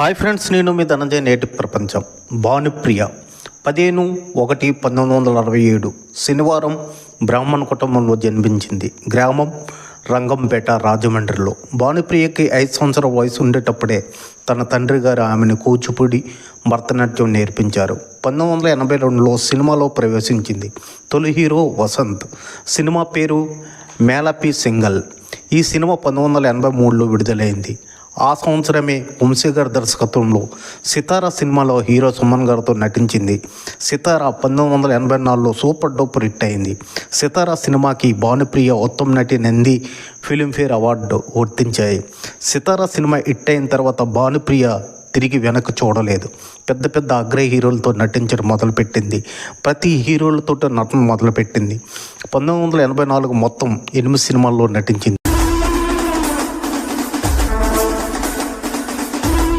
Hi friends నేను మీ ధనంజయ నేటి ప్రపంచం. భానుప్రియ పదిహేను ఒకటి పంతొమ్మిది వందల అరవై ఏడు శనివారం బ్రాహ్మణ కుటుంబంలో జన్మించింది. గ్రామం రంగంపేట రాజమండ్రిలో. భానుప్రియకి ఐదు సంవత్సరాల వయసు ఉండేటప్పుడే తన తండ్రి గారు ఆమెను కూచిపూడి భరతనాట్యం నేర్పించారు. పంతొమ్మిది వందల ఎనభై రెండులో సినిమాలో ప్రవేశించింది. తొలి హీరో వసంత్. సినిమా పేరు మేలపి సింగల్. ఈ సినిమా పంతొమ్మిది వందల ఎనభై మూడులో విడుదలైంది. ఆ సంవత్సరమే వంశీ గారి దర్శకత్వంలో సితార సినిమాలో హీరో సుమన్ గారితో నటించింది. సితార పంతొమ్మిది వందల ఎనభై నాలుగులో సూపర్ డూపర్ హిట్ అయింది. సితార సినిమాకి భానుప్రియ ఉత్తమ నటి నంది ఫిలింఫేర్ అవార్డు వర్తించాయి. సితార సినిమా హిట్ అయిన తర్వాత భానుప్రియ తిరిగి వెనక చూడలేదు. పెద్ద పెద్ద అగ్ర హీరోలతో నటించడం మొదలుపెట్టింది. ప్రతి హీరోలతో నటన మొదలుపెట్టింది. పంతొమ్మిది వందల ఎనభై నాలుగు మొత్తం ఎనిమిది సినిమాల్లో నటించింది.